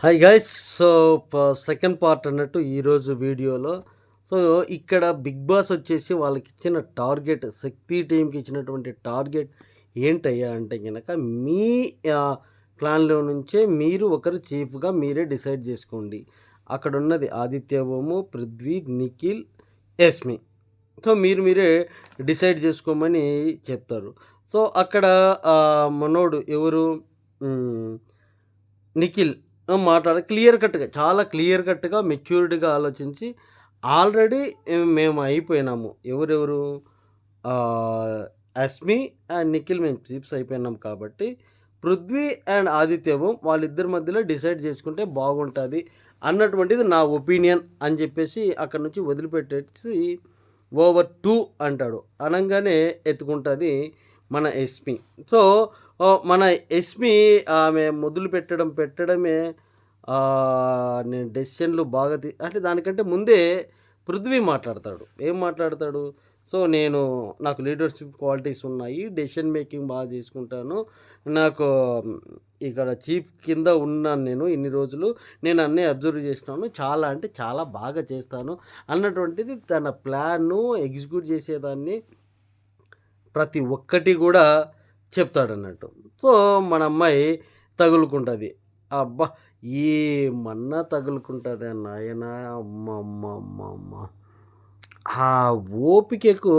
Hi guys so second part అన్నట్టు ఈరోజు వీడియోలో. సో ఇక్కడ బిగ్ బాస్ వచ్చేసి వాళ్ళకి ఇచ్చిన టార్గెట్ శక్తి టీంకి ఇచ్చినటువంటి టార్గెట్ ఏంటయ్యా అంటే కనుక మీ ప్లాన్లో నుంచే మీరు ఒకరు చీఫ్గా మీరే డిసైడ్ చేసుకోండి. అక్కడ ఉన్నది ఆదిత్య ఓము పృథ్వీ నిఖిల్ యస్మి. సో మీరు మీరే డిసైడ్ చేసుకోమని చెప్తారు. సో అక్కడ మనోడు ఎవరు? నిఖిల్. మాట్లాడ క్లియర్ కట్గా చాలా క్లియర్ కట్గా మెచ్యూరిటీగా ఆలోచించి ఆల్రెడీ మేము అయిపోయినాము. ఎవరెవరు? అస్మి అండ్ నిఖిల్ మేము చీప్స్ అయిపోయినాం కాబట్టి పృథ్వీ అండ్ ఆదిత్యవం వాళ్ళిద్దరి మధ్యలో డిసైడ్ చేసుకుంటే బాగుంటుంది అన్నటువంటిది నా ఒపీనియన్ అని చెప్పేసి అక్కడ నుంచి వదిలిపెట్టేసి ఓవర్ టూ అంటాడు. అనగానే ఎత్తుకుంటుంది మన ఎస్మి సో మన ఎస్మి ఆమె మొదలు పెట్టడం పెట్టడమే నేను డెసిషన్లు బాగా తీ అంటే దానికంటే ముందే పృథ్వీ మాట్లాడతాడు. ఏం మాట్లాడతాడు? సో నేను నాకు లీడర్షిప్ క్వాలిటీస్ ఉన్నాయి డెసిషన్ మేకింగ్ బాగా తీసుకుంటాను నాకు ఇక్కడ చీఫ్ కింద ఉన్నాను నేను ఇన్ని రోజులు. నేను అన్నీ అబ్జర్వ్ చేసినాను. చాలా అంటే చాలా బాగా చేస్తాను అన్నటువంటిది తన ప్లాన్ను ఎగ్జిక్యూట్ చేసేదాన్ని. ప్రతి ఒక్కటి కూడా చెప్తాడన్నట్టు. సో మన అమ్మాయి తగులుకుంటుంది. అబ్బా ఏమన్నా తగులుకుంటుంది నాయన అమ్మ అమ్మ అమ్మ అమ్మ ఆ ఓపికకు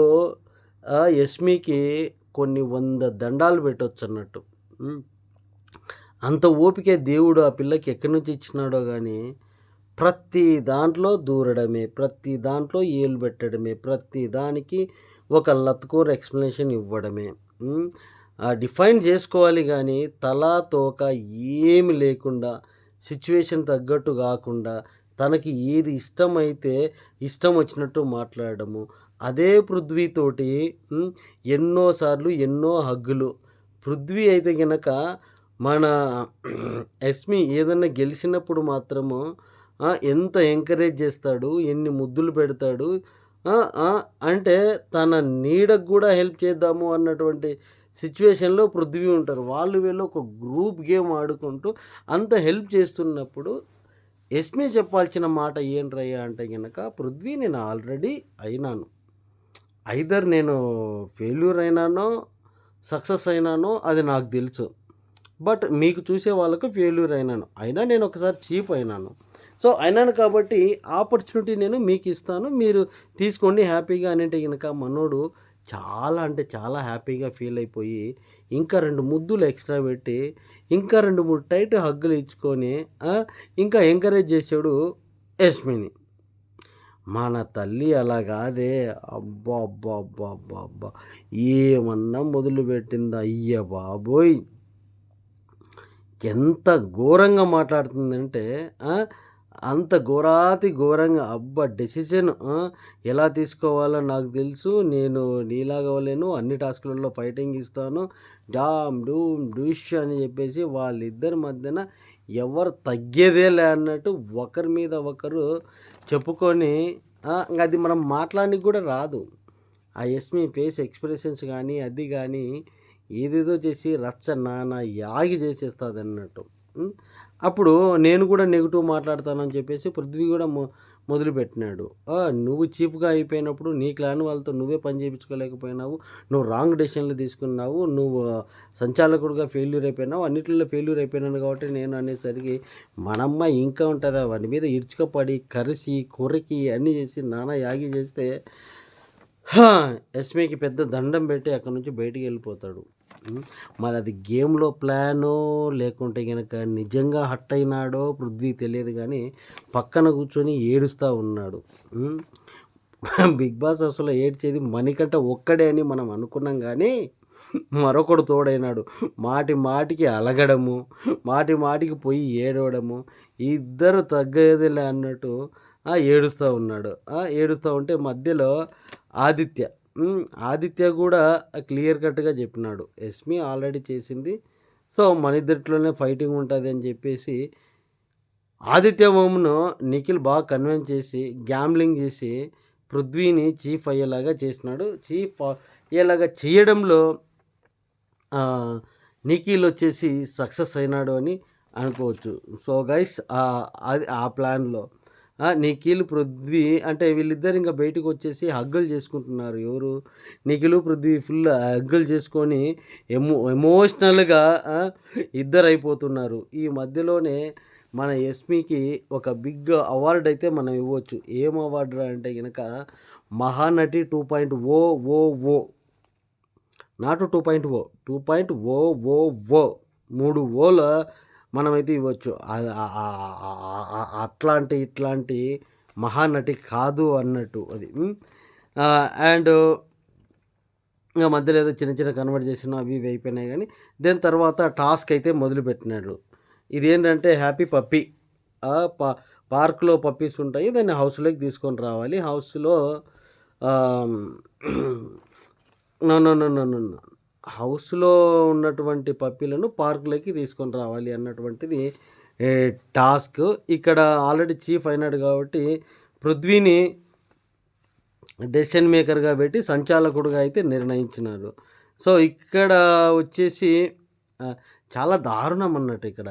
యస్మికి కొన్ని వంద దండాలు పెట్టవచ్చు అన్నట్టు అంత ఓపిక దేవుడు ఆ పిల్లకి ఎక్కడి నుంచి ఇచ్చినాడో కానీ ప్రతి దాంట్లో దూరడమే ప్రతి దాంట్లో ఏలు పెట్టడమే ప్రతి దానికి ఒక లత్కోర్ ఎక్స్ప్లెనేషన్ ఇవ్వడమే. డిఫైన్ చేసుకోవాలి కానీ తల తోక ఏమి లేకుండా సిచ్యువేషన్ తగ్గట్టు కాకుండా తనకి ఏది ఇష్టమైతే ఇష్టం వచ్చినట్టు మాట్లాడడము. అదే పృథ్వీతోటి ఎన్నోసార్లు ఎన్నో హగ్గులు. పృథ్వీ అయితే గనక మన ఎస్మి ఏదన్నా గెలిచినప్పుడు మాత్రము ఎంత ఎంకరేజ్ చేస్తాడు ఎన్ని ముద్దులు పెడతాడు అంటే తన నీడకు కూడా హెల్ప్ చేద్దాము అన్నటువంటి సిచ్యువేషన్లో పృథ్వీ ఉంటారు. వాళ్ళు వీళ్ళు ఒక గ్రూప్ గేమ్ ఆడుకుంటూ అంత హెల్ప్ చేస్తున్నప్పుడు ఎస్మి చెప్పాల్సిన మాట ఏంట్రయ్యా అంటే కనుక పృథ్వీ నేను ఆల్రెడీ అయినాను. ఐదర్ నేను ఫెయిల్యూర్ అయినానో సక్సెస్ అయినానో అది నాకు తెలుసు. బట్ మీకు చూసే వాళ్ళకు ఫెయిల్యూర్ అయినాను. అయినా నేను ఒకసారి చీప్ అయినాను. సో అయినాను కాబట్టి ఆపర్చునిటీ నేను మీకు ఇస్తాను. మీరు తీసుకోండి హ్యాపీగా అనేటి కనుక మనోడు చాలా అంటే చాలా హ్యాపీగా ఫీల్ అయిపోయి ఇంకా రెండు ముద్దులు ఎక్స్ట్రా పెట్టి ఇంకా రెండు మూడు టైట్ హగ్గులు ఇచ్చుకొని ఇంకా ఎంకరేజ్ చేసాడు యస్మిని. మన తల్లి అలా కాదే. అబ్బా అబ్బా అబ్బా అబ్బా అబ్బా. ఏమన్నా మొదలుపెట్టిందా అయ్య బాబోయ్! ఎంత ఘోరంగా మాట్లాడుతుందంటే అంత ఘోరాతి ఘోరంగా. అబ్బా డెసిషన్ ఎలా తీసుకోవాలో నాకు తెలుసు. నేను నీలాగవలేను అన్ని టాస్కులలో ఫైటింగ్ ఇస్తాను. డామ్ డూమ్ డూష్ అని చెప్పేసి వాళ్ళిద్దరి మధ్యన ఎవరు తగ్గేదేలే అన్నట్టు ఒకరి మీద ఒకరు చెప్పుకొని అది మనం మాట్లాడానికి కూడా రాదు. ఆ ఎస్మి ఫేస్ ఎక్స్ప్రెషన్స్ కానీ అది కానీ ఏదేదో చేసి రచ్చ నానా యాగి చేసేస్తుంది అన్నట్టు అప్పుడు నేను కూడా నెగిటివ్ మాట్లాడతానని చెప్పేసి పృథ్వీ కూడా మొదలుపెట్టినాడు. నువ్వు చీఫ్గా అయిపోయినప్పుడు నీ క్లాన్ వాళ్ళతో నువ్వే పని చేయించుకోలేకపోయినావు నువ్వు రాంగ్ డెసిషన్లు తీసుకున్నావు నువ్వు సంచాలకుడుగా ఫెయిల్యూర్ అయిపోయినావు అన్నిటిలో ఫెయిల్యూర్ అయిపోయినాను కాబట్టి నేను అనేసరికి మనమ్మ ఇంకా ఉంటుందా? వాడి మీద ఇడ్చుకపడి కరిసి కొరికి అన్నీ చేసి నానా యాగి చేస్తే ఎస్మీకి పెద్ద దండం పెట్టి అక్కడ నుంచి బయటికి వెళ్ళిపోతాడు. మరి అది గేమ్లో ప్లానో లేకుంటే కనుక నిజంగా హట్ అయినాడో పృథ్వీ తెలియదు కానీ పక్కన కూర్చొని ఏడుస్తూ ఉన్నాడు. బిగ్ బాస్ అసలు ఏడ్చేది మణికంట ఒక్కడే అని మనం అనుకున్నాం కానీ మరొకడు తోడైనాడు. మాటి మాటికి అలగడము మాటి మాటికి పోయి ఏడవడము ఇద్దరు తగ్గేదిలే అన్నట్టు ఏడుస్తూ ఉన్నాడు. ఏడుస్తూ ఉంటే మధ్యలో ఆదిత్య ఆదిత్య కూడా క్లియర్ కట్గా చెప్పినాడు. ఎస్మి ఆల్రెడీ చేసింది. సో మన ఇద్దరిలోనే ఫైటింగ్ ఉంటుంది అని చెప్పేసి ఆదిత్య ఓమ్ను నిఖిల్ బాగా కన్విన్స్ చేసి గ్యాంబ్లింగ్ చేసి పృథ్వీని చీఫ్ అయ్యేలాగా చేసినాడు. చీఫ్ అయ్యేలాగా చేయడంలో నిఖిల్ వచ్చేసి సక్సెస్ అయినాడు అని అనుకోవచ్చు. సో గైస్ అది ఆ ప్లాన్లో నిఖిల్ పృథ్వీ అంటే వీళ్ళిద్దరు ఇంకా బయటకు వచ్చేసి హగ్గులు చేసుకుంటున్నారు. ఎవరు? నిఖిల్ పృథ్వీ ఫుల్ హగ్గులు చేసుకొని ఎమో ఎమోషనల్గా ఇద్దరు అయిపోతున్నారు ఈ మధ్యలోనే మన ఎస్మికి ఒక బిగ్ అవార్డు అయితే మనం ఇవ్వచ్చు. ఏం అవార్డు అంటే కనుక Mahanati two point O O O. నాటు two point O. Two point O O O. మూడు ఓల మనమైతే ఇవ్వచ్చు. అట్లాంటి ఇట్లాంటి మహానటి కాదు అన్నట్టు అది. అండ్ ఇంకా మధ్యలో ఏదో చిన్న చిన్న కన్వర్ట్ చేసిన అవి ఇవి అయిపోయినాయి కానీ దాని తర్వాత టాస్క్ అయితే మొదలుపెట్టినాడు. ఇదేంటంటే హ్యాపీ పప్పీ. పా పార్క్లో పప్పీస్ ఉంటాయి దాన్ని హౌస్లోకి తీసుకొని రావాలి. హౌస్లో no no no no no no. హౌస్లో ఉన్నటువంటి పప్పీలను పార్కులోకి తీసుకొని రావాలి అన్నటువంటిది టాస్క్. ఇక్కడ ఆల్రెడీ చీఫ్ అయినాడు కాబట్టి పృథ్వీని డెసిషన్ మేకర్గా పెట్టి సంచాలకుడుగా అయితే నిర్ణయించినారు సో ఇక్కడ వచ్చేసి చాలా దారుణం అన్నట్టు ఇక్కడ.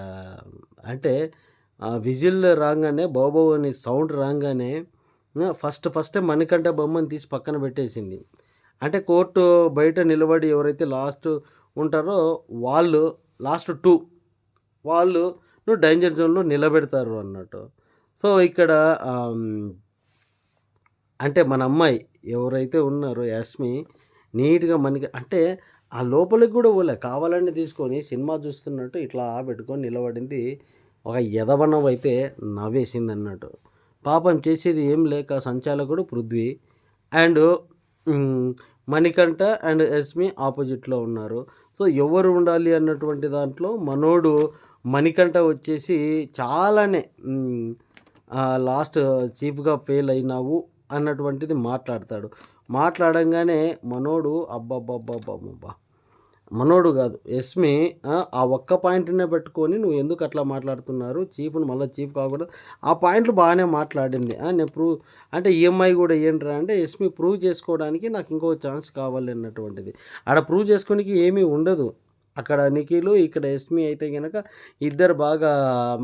అంటే విజిల్ రాగానే బాబో అని సౌండ్ రాగానే ఫస్ట్ ఫస్టే మణికంఠ బొమ్మను తీసి పక్కన పెట్టేసింది. అంటే కోర్టు బయట నిలబడి ఎవరైతే లాస్ట్ ఉంటారో వాళ్ళు లాస్ట్ టూ వాళ్ళు నువ్వు డేంజర్ జోన్లో నిలబెడతారు అన్నట్టు. సో ఇక్కడ అంటే మన అమ్మాయి ఎవరైతే ఉన్నారో యాస్మి నీట్గా మనకి అంటే ఆ లోపలికి కూడా పోలే కావాలని తీసుకొని సినిమా చూస్తున్నట్టు ఇట్లా పెట్టుకొని నిలబడింది. ఒక ఎదవనం అయితే నవ్వేసింది అన్నట్టు. పాపం చేసేది ఏం లేక సంచాలకుడు పృథ్వీ. అండ్ మణికంఠ అండ్ ఎస్మి ఆపోజిట్లో ఉన్నారు. సో ఎవరు ఉండాలి అన్నటువంటి దాంట్లో మనోడు మణికంఠ వచ్చేసి చాలానే లాస్ట్ చీఫ్గా ఫెయిల్ అయినావు అన్నటువంటిది మాట్లాడతాడు. మాట్లాడంగానే మనోడు అబ్బబ్బబ్బబ్బబ్బా మనోడు కాదు. ఎస్మి ఆ, ఒక్క పాయింట్నే పెట్టుకొని నువ్వు ఎందుకు అట్లా మాట్లాడుతున్నారు? చీఫ్ను మళ్ళీ చీఫ్ కాకూడదు. ఆ పాయింట్లు బాగానే మాట్లాడింది. నేను ప్రూవ్ అంటే ఈఎంఐ కూడా ఏంట్రా అంటే ఎస్మి ప్రూవ్ చేసుకోవడానికి నాకు ఇంకో ఛాన్స్ కావాలి అన్నటువంటిది. ఆడ ప్రూవ్ చేసుకోనికి ఏమీ ఉండదు. అక్కడ నిఖిలు ఇక్కడ ఎస్మి అయితే కనుక ఇద్దరు బాగా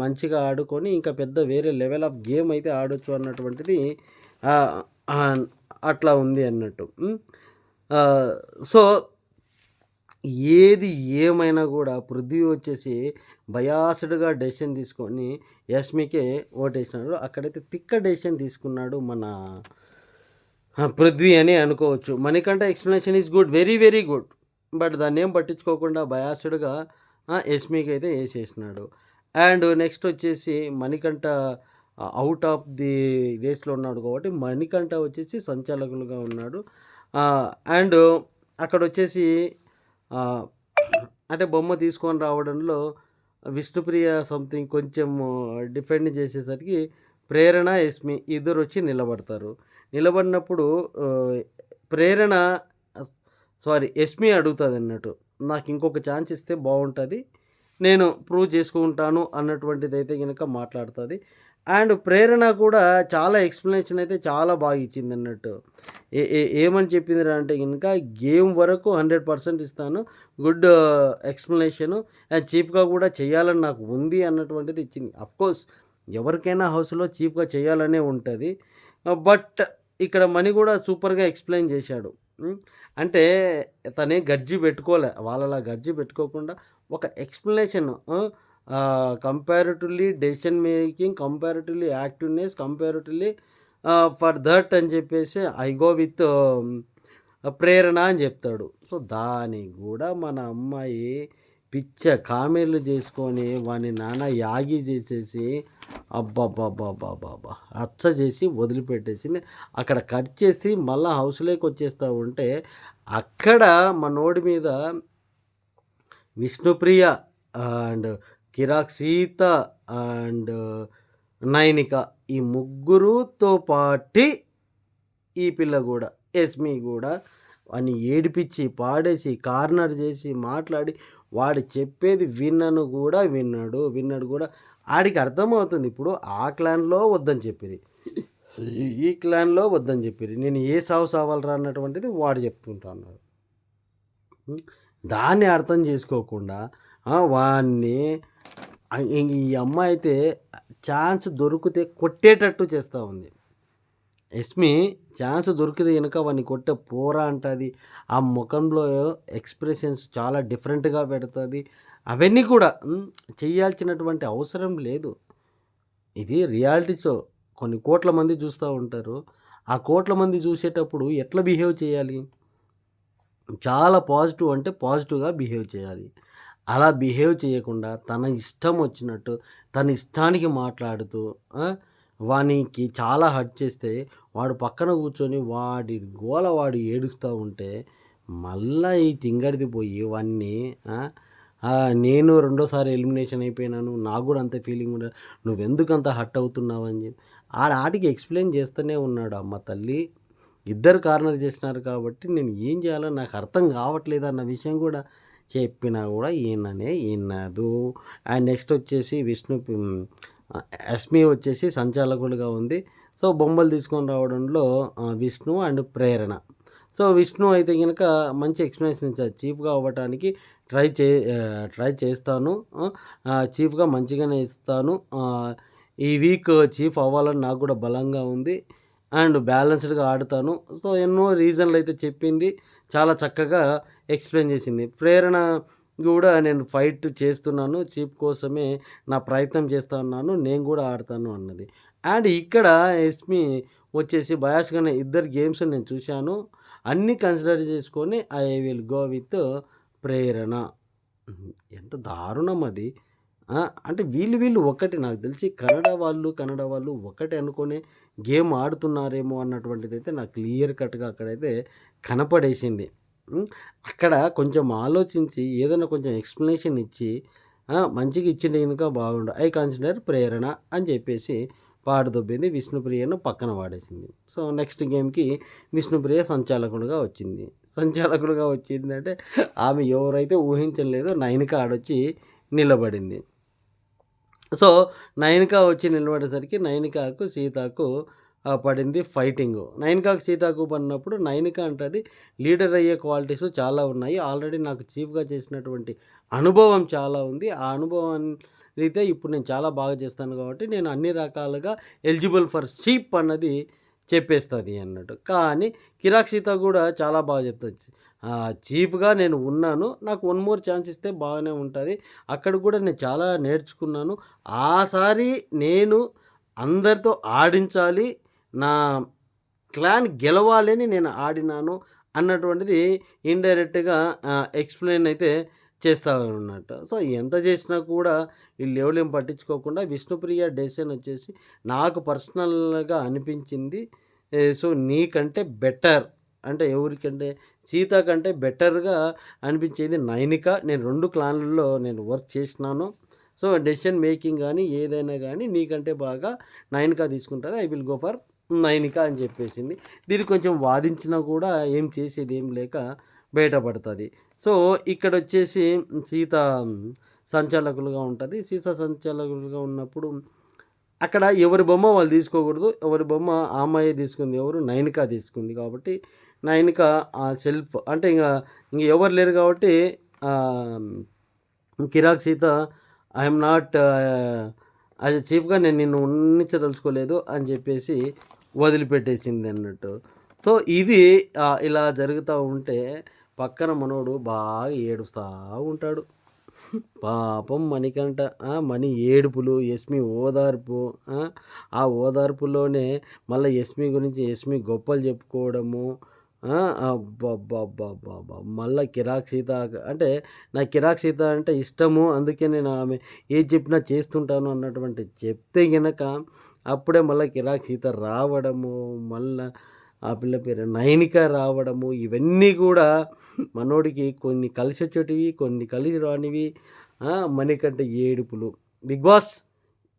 మంచిగా ఆడుకొని ఇంకా పెద్ద వేరే లెవెల్ ఆఫ్ గేమ్ అయితే ఆడొచ్చు అన్నటువంటిది అట్లా ఉంది అన్నట్టు. సో ఏది ఏమైనా కూడా పృథ్వీ వచ్చేసి బయాస్డ్గా డెసిషన్ తీసుకొని యస్మికే ఓటేసినాడు. అక్కడైతే తిక్క డెసిషన్ తీసుకున్నాడు మన పృథ్వీ అని అనుకోవచ్చు. Manikanta explanation is good very very good. But దాన్ని ఏం పట్టించుకోకుండా బయాసుడుగా ఎస్మికి అయితే వేసేసినాడు. అండ్ నెక్స్ట్ వచ్చేసి మణికంఠ అవుట్ ఆఫ్ ది రేస్లో ఉన్నాడు కాబట్టి మణికంఠ వచ్చేసి సంచాలకులుగా ఉన్నాడు. అండ్ అక్కడ వచ్చేసి అంటే బొమ్మ తీసుకొని రావడంలో విష్ణుప్రియ సంథింగ్ కొంచెం డిఫెండ్ చేసేసరికి ప్రేరణ ఎస్మి ఇద్దరు వచ్చి నిలబడతారు. నిలబడినప్పుడు ప్రేరణ సారీ ఎస్మి అడుగుతుంది అన్నట్టు. నాకు ఇంకొక ఛాన్స్ ఇస్తే బాగుంటుంది. నేను ప్రూవ్ చేసుకుంటాను అన్నటువంటిది అయితే కనుక మాట్లాడుతుంది. అండ్ ప్రేరణ కూడా చాలా ఎక్స్ప్లెనేషన్ అయితే చాలా బాగా ఇచ్చింది అన్నట్టు. ఏ ఏమని చెప్పింది అంటే కనుక గేమ్ వరకు హండ్రెడ్ పర్సెంట్ ఇస్తాను. Good explanation. అండ్ చీప్గా కూడా చేయాలని నాకు ఉంది అన్నటువంటిది ఇచ్చింది. అఫ్కోర్స్ ఎవరికైనా హౌస్లో చీప్గా చేయాలనే ఉంటుంది. బట్ ఇక్కడ మనీ కూడా సూపర్గా ఎక్స్ప్లెయిన్ చేశాడు. అంటే తనే గర్జీ పెట్టుకోలే. వాళ్ళలా గర్జీ పెట్టుకోకుండా ఒక explanation comparatively decision making comparatively activeness comparatively for that అని చెప్పేసి ఐ గో విత్ ప్రేరణ అని చెప్తాడు. సో దాని కూడా మన అమ్మాయి పిచ్చ కామెంట్లు చేసుకొని వాని నాన్న యాగి చేసేసి అబ్బబ్బబ్బబ్బబ్బా అచ్చ చేసి వదిలిపెట్టేసింది. అక్కడ కట్ చేసి మళ్ళీ హౌస్లోకి వచ్చేస్తూ ఉంటే అక్కడ మనోడి మీద Vishnupriya and Kirik Sita and Nainika ఈ ముగ్గురుతో పాటి ఈ పిల్ల కూడా ఎస్మి కూడా వాడిని ఏడిపించి పాడేసి కార్నర్ చేసి మాట్లాడి వాడు చెప్పేది విన్నను కూడా విన్నాడు. విన్నాడు కూడా. ఆడికి అర్థమవుతుంది ఇప్పుడు ఆ క్లాన్లో వద్దని చెప్పిరి. ఈ క్లాన్లో వద్దని చెప్పిరి. నేను ఏ సావు సావాలరా అన్నటువంటిది వాడు చెప్తుంటా అన్నాడు. దాన్ని అర్థం చేసుకోకుండా ఆ, వాణ్ణి ఈ అమ్మాయి అయితే ఛాన్స్ దొరికితే కొట్టేటట్టు చేస్తూ ఉంది. ఎస్మి ఛాన్స్ దొరికితే గనుక వాడిని కొట్టే పోరా అంటుంది ఆ ముఖంలో ఎక్స్‌ప్రెషన్స్ చాలా డిఫరెంట్‌గా పెడుతుంది అవన్నీ కూడా చేయాల్సినటువంటి అవసరం లేదు. ఇది రియాలిటీ షో. కొన్ని కోట్ల మంది చూస్తూ ఉంటారు. ఆ కోట్ల మంది చూసేటప్పుడు ఎట్లా బిహేవ్ చేయాలి? చాలా పాజిటివ్ అంటే పాజిటివ్‌గా బిహేవ్ చేయాలి. అలా బిహేవ్ చేయకుండా తన ఇష్టం వచ్చినట్టు, తన ఇష్టానికి మాట్లాడుతూ వానికి చాలా హర్ట్ చేస్తే వాడు పక్కన కూర్చొని వాడి గోల వాడు ఏడుస్తూ ఉంటే, మళ్ళా ఈ తింగడిది పోయి వాడిని నేను రెండోసారి ఎలిమినేషన్ అయిపోయినాను. నాకు కూడా అంత ఫీలింగ్ ఉండదు నువ్వెందుకు అంత హర్ట్ అవుతున్నావు అని చెప్పి ఆ ఆటికి ఎక్స్‌ప్లెయిన్ చేస్తూనే ఉన్నాడు. అమ్మ తల్లి ఇద్దరు కార్నర్ చేసినారు కాబట్టి నేను ఏం చేయాలో నాకు అర్థం కావట్లేదు అన్న విషయం కూడా చెప్పినా కూడా ఈయననే ఈయనదు అండ్ నెక్స్ట్ వచ్చేసి విష్ణు అస్మి వచ్చేసి సంచాలకులుగా ఉంది. సో, బొమ్మలు తీసుకొని రావడంలో విష్ణు అండ్ ప్రేరణ. సో, విష్ణు అయితే కనుక మంచి ఎక్స్పీరియన్స్ ఇచ్చారు. చీఫ్‌గా అవ్వటానికి ట్రై చే ట్రై చేస్తాను. చీఫ్‌గా మంచిగానే ఇస్తాను. ఈ వీక్ చీఫ్ అవ్వాలని నాకు కూడా బలంగా ఉంది. అండ్ బ్యాలెన్స్‌డ్‌గా ఆడతాను సో, ఎన్నో రీజన్‌లు అయితే చెప్పింది. చాలా చక్కగా ఎక్స్‌ప్లెయిన్ చేసింది. ప్రేరణ కూడా నేను ఫైట్ చేస్తున్నాను. చీప్ కోసమే నా ప్రయత్నం చేస్తా ఉన్నాను. నేను కూడా ఆడతాను అన్నది. అండ్ ఇక్కడ ఎస్మి వచ్చేసి బయాస్‌గానే ఇద్దరు గేమ్స్ నేను చూశాను. అన్నీ కన్సిడర్ చేసుకొని I will go with Prerana. ఎంత దారుణం అది. అంటే వీళ్ళు వీళ్ళు ఒకటి నాకు తెలిసి కన్నడ వాళ్ళు, కన్నడ వాళ్ళు ఒకటే అనుకోనే గేమ్ ఆడుతున్నారేమో అన్నటువంటిదైతే నాకు క్లియర్ కట్‌గా అక్కడైతే కనపడేసింది. అక్కడ కొంచెం ఆలోచించి ఏదైనా కొంచెం ఎక్స్‌ప్లనేషన్ ఇచ్చి మంచిగా ఇచ్చింది కనుక బాగుండు. ఐ కన్సిడర్ ప్రేరణ అని చెప్పేసి పాడదొబ్బింది. విష్ణుప్రియను పక్కన వాడేసింది సో, నెక్స్ట్ గేమ్‌కి విష్ణుప్రియ సంచాలకుడుగా వచ్చింది. సంచాలకుడుగా వచ్చిందంటే ఆమె ఎవరైతే ఊహించలేదో నైనిక ఆడొచ్చి నిలబడింది. సో, నైనిక వచ్చి నిలబడేసరికి నైనికకు, సీతకు పడింది ఫైటింగ్ నైన్కా సీతాకు పడినప్పుడు నైనిక అంటది లీడర్ అయ్యే క్వాలిటీస్ చాలా ఉన్నాయి. ఆల్రెడీ నాకు చీఫ్‌గా చేసినటువంటి అనుభవం చాలా ఉంది. ఆ అనుభవాన్ని అయితే ఇప్పుడు నేను చాలా బాగా చేస్తాను కాబట్టి నేను అన్ని రకాలుగా ఎలిజిబుల్ ఫర్ చీప్ అన్నది చెప్పేస్తుంది అన్నట్టు. కానీ కిరాక్ సీత కూడా చాలా బాగా చెప్తుంది చీప్గా చీఫ్‌గా నేను ఉన్నాను. నాకు వన్ మోర్ ఛాన్స్ ఇస్తే బాగానే ఉంటుంది అక్కడ కూడా నేను చాలా నేర్చుకున్నాను. ఆసారి నేను అందరితో ఆడించాలి. నా క్లాన్ గెలవాలని నేను ఆడినాను అన్నటువంటిది ఇండైరెక్ట్‌గా ఎక్స్‌ప్లెయిన్ అయితే చేస్తా ఉన్నట్టు. సో, ఎంత చేసినా కూడా వీళ్ళు ఎవలేం పట్టించుకోకుండా విష్ణుప్రియ డెసిషన్ వచ్చేసి నాకు పర్సనల్‌గా అనిపించింది. సో, నీకంటే బెటర్ అంటే ఎవరికంటే సీత కంటే బెటర్‌గా అనిపించేది నైనిక. నేను రెండు క్లాన్‌లలో నేను వర్క్ చేసినాను. సో, డెసిషన్ మేకింగ్ కానీ ఏదైనా కానీ నీకంటే బాగా నైనిక తీసుకుంటుంది I will go for Nainika అని చెప్పేసింది. దీన్ని కొంచెం వాదించినా కూడా ఏం చేసేది ఏం లేక బయటపడుతుంది సో, ఇక్కడ వచ్చేసి సీత సంచాలకులుగా ఉంటుంది సీత సంచాలకులుగా ఉన్నప్పుడు అక్కడ ఎవరి బొమ్మ వాళ్ళు తీసుకోకూడదు. ఎవరి బొమ్మ ఆ తీసుకుంది. ఎవరు నైనిక తీసుకుంది కాబట్టి నైనిక ఆ సెల్ఫ్ అంటే ఇంకా ఇంక ఎవరు లేరు కాబట్టి కిరాక్ సీత ఐ నాట్ అది చీఫ్‌గా నేను నిన్ను ఉన్నించదలుచుకోలేదు అని చెప్పేసి వదిలిపెట్టేసింది అన్నట్టు. సో, ఇది ఇలా జరుగుతూ ఉంటే పక్కన మనోడు బాగా ఏడుస్తూ ఉంటాడు. పాపం మణికంఠ మణి ఏడుపులు, యస్మి ఓదార్పు ఆ! ఓదార్పులోనే మళ్ళీ ఎస్మి గురించి యస్మి గొప్పలు చెప్పుకోవడము. ఆ! మళ్ళా కిరాక్ సీత అంటే నా కిరాక్ సీత అంటే ఇష్టము. అందుకే నేను ఆమె ఏది చెప్పినా చేస్తుంటాను అన్నటువంటి చెప్తే గనక అప్పుడే మళ్ళీ కిరాక్ సీత రావడము, మళ్ళీ ఆ పిల్ల పేరు నయనిక రావడము ఇవన్నీ కూడా మనోడికి కొన్ని కలిసొచ్చేటివి, కొన్ని కలిసి రానివి. ఆ! మణికంఠ ఏడుపులు. బిగ్ బాస్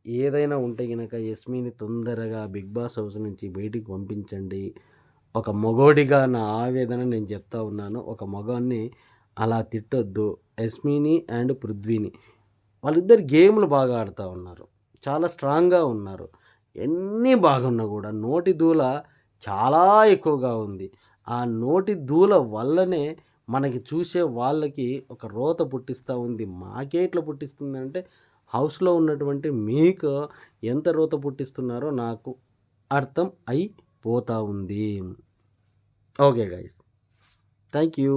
ఏదైనా ఉంటే గనక యస్మిని తొందరగా బిగ్ బాస్ హౌస్ నుంచి బయటికి పంపించండి. ఒక మగోడిగా నా ఆవేదన నేను చెప్తా ఉన్నాను. ఒక మగాన్ని అలా తిట్టొద్దు. యస్మిని అండ్ పృథ్వీని. వాళ్ళిద్దరు గేమ్‌లు బాగా ఆడుతూ ఉన్నారు. చాలా స్ట్రాంగ్‌గా ఉన్నారు. ఎన్ని బాగున్నా కూడా నోటి దూల చాలా ఎక్కువగా ఉంది. ఆ నోటి దూల వల్లనే మనకి చూసే వాళ్ళకి ఒక రోత పుట్టిస్తూ ఉంది. మాకే ఇట్లా పుట్టిస్తుందంటే హౌస్లో ఉన్నటువంటి మీకు ఎంత రోత పుట్టిస్తున్నారో నాకు అర్థం అయిపోతూ ఉంది ఓకే గైస్ థ్యాంక్ యూ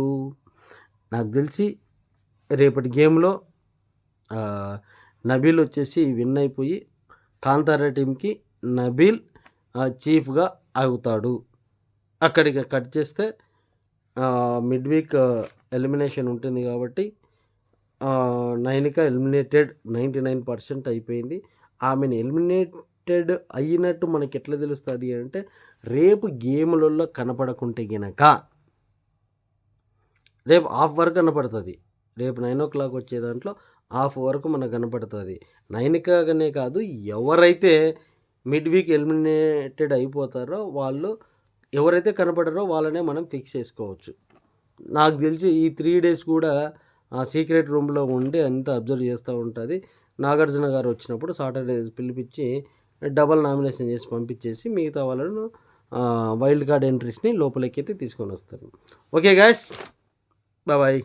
నాకు తెలిసి రేపటి గేమ్లో నబీల్ వచ్చేసి విన్ అయిపోయి కాంతారా టీంకి నబీల్ చీఫ్గా అవుతాడు. అక్కడికి కట్ చేస్తే మిడ్ వీక్ ఎలిమినేషన్ ఉంటుంది కాబట్టి ఆ, Nainika eliminated ninety nine percent అయిపోయింది. ఆమెను ఎలిమినేటెడ్ అయినట్టు మనకి ఎట్లా తెలుస్తుంది అంటే రేపు గేములలో కనపడకుంటే గినక రేపు హాఫ్ వరకు కనపడుతుంది. రేపు నైన్ ఓ క్లాక్ వచ్చే దాంట్లో హాఫ్ వరకు మనకు కనపడుతుంది. నైనికగానే కాదు ఎవరైతే మిడ్ వీక్ ఎలిమినేటెడ్ అయిపోతారో వాళ్ళు ఎవరైతే కనపడారో వాళ్ళనే మనం ఫిక్స్ చేసుకోవచ్చు. నాకు తెలిసి ఈ త్రీ డేస్ కూడా ఆ సీక్రెట్ రూమ్లో ఉండి అంతా అబ్జర్వ్ చేస్తూ ఉంటుంది. నాగార్జున గారు వచ్చినప్పుడు సాటర్డే పిలిపించి డబల్ నామినేషన్ చేసి పంపించేసి మిగతా వాళ్ళను వైల్డ్ కార్డ్ ఎంట్రీస్ని లోపలికి అయితే తీసుకొని వస్తారు. Okay guys bye